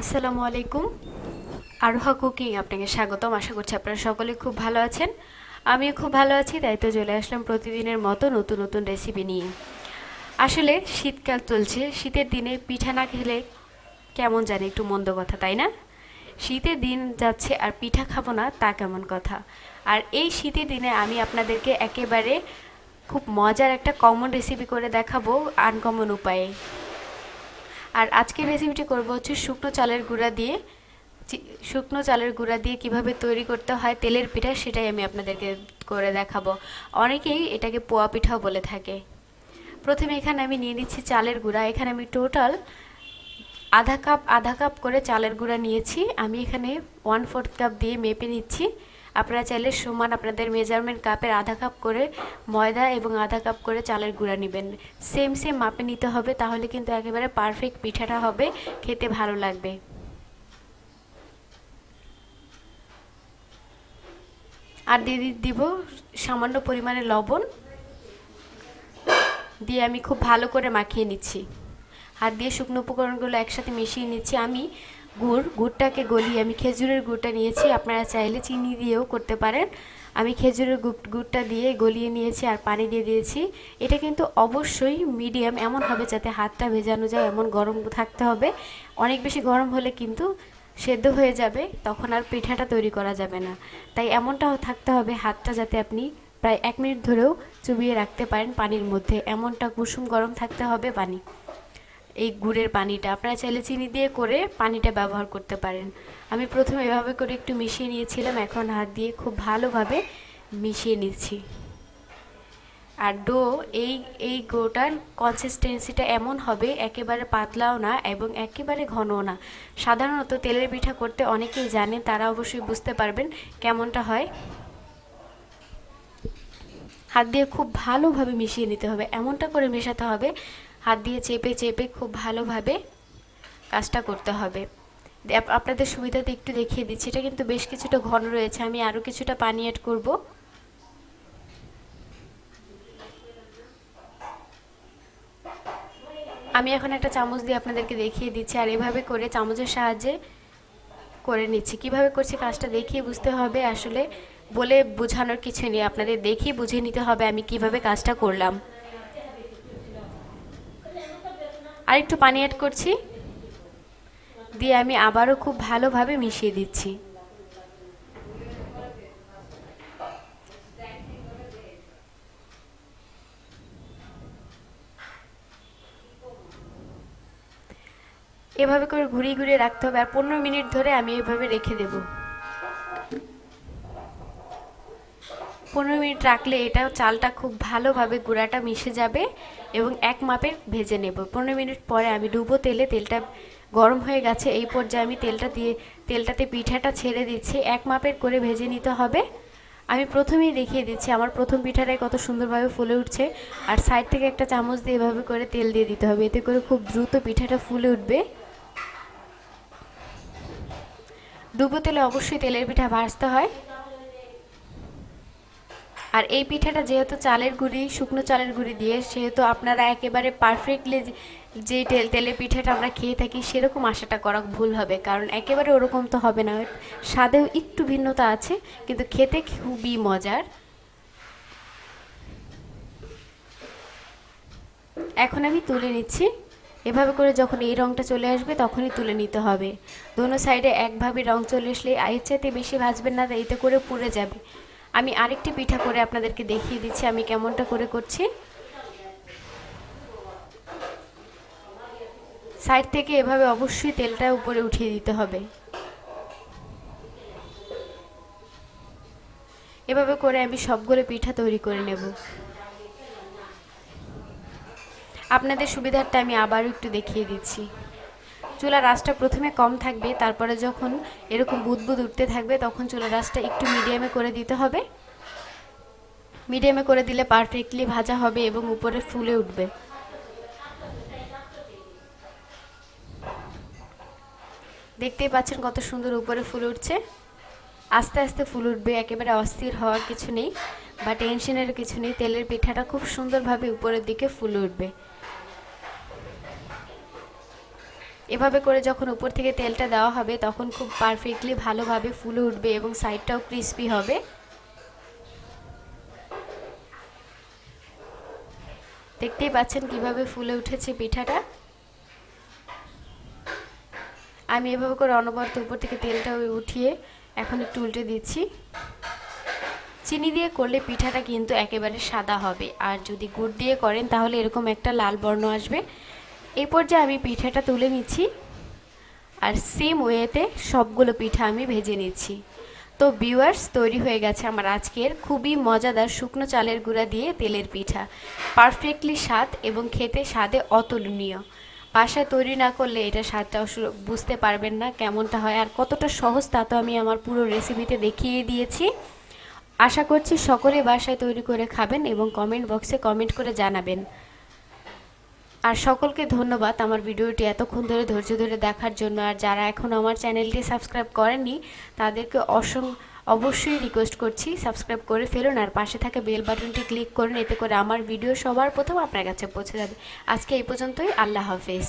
আসসালামু আলাইকুম। আরোহা কুকিং আপনাকে স্বাগতম। আশা করছি আপনারা সকলে খুব ভালো আছেন। আমিও খুব ভালো আছি, তাই তো চলে আসলাম প্রতিদিনের মতো নতুন নতুন রেসিপি নিয়ে। আসলে শীতকাল চলছে, শীতের দিনে পিঠা না খেলে কেমন জানি একটু মন্দ কথা, তাই না? শীতের দিন যাচ্ছে আর পিঠা খাব না, তা কেমন কথা। আর এই শীতের দিনে আমি আপনাদেরকে একেবারে খুব মজার একটা কমন রেসিপি করে দেখাবো আনকমন উপায়ে। আর আজকের রেসিপিটি করব হচ্ছে শুকনো চালের গুঁড়া দিয়ে। শুকনো চালের গুঁড়া দিয়ে কীভাবে তৈরি করতে হয়, তেলের পিঠা সেটাই আমি আপনাদেরকে করে দেখাবো। অনেকেই এটাকে পোয়া পিঠাও বলে থাকে। প্রথমে এখানে আমি নিয়ে নিচ্ছি চালের গুঁড়া। এখানে আমি টোটাল আধা কাপ আধা কাপ করে চালের গুঁড়া নিয়েছি। আমি এখানে ওয়ান ফোর্থ কাপ দিয়ে মেপে নিচ্ছি। আপনারা চাইলে সমান আপনাদের মেজারমেন্ট কাপের আধা কাপ করে ময়দা এবং আধা কাপ করে চালের গুঁড়া নেবেন। সেম সেম মাপে নিতে হবে, তাহলে কিন্তু একেবারে পারফেক্ট পিঠাটা হবে, খেতে ভালো লাগবে। আর দিয়ে দিব সামান্য পরিমাণে লবণ। দিয়ে আমি খুব ভালো করে মাখিয়ে নিচ্ছি। হাত দিয়ে শুকনো উপকরণগুলো একসাথে মিশিয়ে নিচ্ছি। আমি গুড়, গুড়টাকে গলিয়ে আমি খেজুরের গুড়টা নিয়েছি। আপনারা চাইলে চিনি দিয়েও করতে পারেন। আমি খেজুরের গুড়টা দিয়ে গলিয়ে নিয়েছি আর পানি দিয়ে দিয়েছি। এটা কিন্তু অবশ্যই মিডিয়াম এমন হবে যাতে হাতটা ভেজানো যায়, এমন গরম থাকতে হবে। অনেক বেশি গরম হলে কিন্তু সেদ্ধ হয়ে যাবে, তখন আর পিঠাটা তৈরি করা যাবে না। তাই এমনটাও থাকতে হবে হাতটা যাতে আপনি প্রায় এক মিনিট ধরেও চুবিয়ে রাখতে পারেন পানির মধ্যে। এমনটা কুসুম গরম থাকতে হবে পানি। এই গুড়ের পানিটা আপনারা চাইলে চিনি দিয়ে করে পানিটা ব্যবহার করতে পারেন। আমি প্রথমে এভাবে করে একটু মিশিয়ে নিয়েছিলাম, এখন হাত দিয়ে খুব ভালোভাবে মিশিয়ে নিচ্ছি। আর ডো, এই এই গোটার কনসিস্টেন্সিটা এমন হবে, একেবারে পাতলাও না এবং একেবারে ঘনও না। সাধারণত তেলের পিঠা করতে অনেকেই জানেন তারা অবশ্যই বুঝতে পারবেন কেমনটা হয়। হাত দিয়ে খুব ভালোভাবে মিশিয়ে নিতে হবে, এমনটা করে মেশাতে হবে হাত দিয়ে চেপে চেপে খুব ভালোভাবে কাজটা করতে হবে। আপনাদের সুবিধাতে একটু দেখিয়ে দিচ্ছি। এটা কিন্তু বেশ কিছুটা ঘন রয়েছে। আমি আরও কিছুটা পানি অ্যাড করব। আমি এখন একটা চামচ দিয়ে আপনাদেরকে দেখিয়ে দিচ্ছি। আর এভাবে করে চামচের সাহায্যে করে নিচ্ছি। কীভাবে করছি কাজটা দেখিয়ে বুঝতে হবে। আসলে বলে বোঝানোর কিছু নেই। আপনাদের দেখিয়ে বুঝে নিতে হবে আমি কীভাবে কাজটা করলাম। আর একটু পানি অ্যাড করছি। দিয়ে আমি আবারও খুব ভালোভাবে মিশিয়ে দিচ্ছি। এভাবে করে ঘুরিয়ে ঘুরিয়ে রাখতে হবে আর পনেরো মিনিট ধরে আমি এভাবে রেখে দেব। পনেরো মিনিট রাখলে এটা চালটা খুব ভালোভাবে গুঁড়াটা মিশে যাবে এবং এক মাপের ভেজে নেব। পনেরো মিনিট পরে আমি ডুবো তেলে, তেলটা গরম হয়ে গেছে, এই পর্যায়ে আমি তেলটা দিয়ে, তেলটাতে পিঠাটা ছেড়ে দিচ্ছি। এক মাপের করে ভেজে নিতে হবে। আমি প্রথমেই দেখিয়ে দিচ্ছি, আমার প্রথম পিঠাটাই কত সুন্দরভাবে ফুলে উঠছে। আর সাইড থেকে একটা চামচ দিয়ে এভাবে করে তেল দিয়ে দিতে হবে, এতে করে খুব দ্রুত পিঠাটা ফুলে উঠবে। ডুবো তেলে অবশ্যই তেলের পিঠা ভাজতে হয়। আর এই পিঠাটা যেহেতু চালের গুঁড়ি, শুকনো চালের গুঁড়ি দিয়ে, সেহেতু আপনারা একেবারে পারফেক্টলি যে তেল, তেলের পিঠাটা আমরা খেয়ে থাকি, সেরকম আশাটা করা ভুল হবে। কারণ একেবারে ওরকম তো হবে না। স্বাদেও একটু ভিন্নতা আছে, কিন্তু খেতে খুবই মজার। এখন আমি তুলে নিচ্ছি। এভাবে করে যখন এই রঙটা চলে আসবে, তখনই তুলে নিতে হবে। দোনো সাইডে একভাবে রং চলে আসলে এর চাইতে বেশি ভাজবেন না এতে করে পুড়ে যাবে। আমি আরেকটি পিঠা করে আপনাদেরকে দেখিয়ে দিচ্ছি, আমি কেমনটা করে করছি। সাইড থেকে এভাবে অবশ্যই তেলটা উপরে উঠিয়ে দিতে হবে। এভাবে করে আমি সবগুলো পিঠা তৈরি করে নেব। আপনাদের সুবিধার্থে আমি আবারও একটু দেখিয়ে দিচ্ছি। চুলার আঁচটা প্রথমে কম থাকবে, তারপরে যখন এরকম বুদবুদ উঠতে থাকবে, তখন চুলার আঁচটা একটু মিডিয়ামে করে দিতে হবে। মিডিয়ামে করে দিলে পারফেক্টলি ভাজা হবে এবং উপরে ফুলে উঠবে। দেখতেই পাচ্ছেন কত সুন্দর উপরে ফুল উঠছে। আস্তে আস্তে ফুল উঠবে, একেবারে অস্থির হওয়ার কিছু নেই, বা টেনশনের কিছু নেই। তেলের পিঠাটা খুব সুন্দরভাবে উপরের দিকে ফুলে উঠবে। এভাবে করে যখন উপর থেকে তেলটা দেওয়া হবে, তখন খুব পারফেক্টলি ভালোভাবে ফুলে উঠবে এবং সাইডটাও ক্রিস্পি হবে। দেখতেই পাচ্ছেন কীভাবে ফুলে উঠেছে পিঠাটা। আমি এভাবে করে অনবরত উপর থেকে তেলটা উঠিয়ে এখন একটু উল্টে দিচ্ছি। চিনি দিয়ে করলে পিঠাটা কিন্তু একেবারে সাদা হবে। আর যদি গুড় দিয়ে করেন, তাহলে এরকম একটা লাল বর্ণ আসবে। এই পর্যায়ে আমি পিঠাটা তুলে নিচ্ছি। আর সেম ওয়েতে সবগুলো পিঠা আমি ভেজে নিচ্ছি। তো ভিউয়ার্স তৈরি হয়ে গেছে আমার আজকের খুবই মজাদার শুকনো চালের গুঁড়া দিয়ে তেলের পিঠা। পারফেক্টলি স্বাদ এবং খেতে স্বাদে অতুলনীয়। বাসায় তৈরি না করলে এটা স্বাদটা বুঝতে পারবেন না কেমনটা হয় আর কতটা সহজ তা তো আমি আমার পুরো রেসিপিতে দেখিয়ে দিয়েছি। আশা করছি সকলে বাসায় তৈরি করে খাবেন এবং কমেন্ট বক্সে কমেন্ট করে জানাবেন। আর সকলকে ধন্যবাদ আমার ভিডিওটি এতক্ষণ ধরে ধৈর্য ধরে দেখার জন্য। আর যারা এখন আমার চ্যানেলটি সাবস্ক্রাইব করেননি, তাদেরকে অসং, অবশ্যই রিকোয়েস্ট করছি সাবস্ক্রাইব করে ফেলুন। আর পাশে থাকা বেল বাটনটি ক্লিক করুন, এতে করে আমার ভিডিও সবার প্রথম আপনার কাছে পৌঁছে যাবে। আজকে এই পর্যন্তই, আল্লাহ হাফেজ।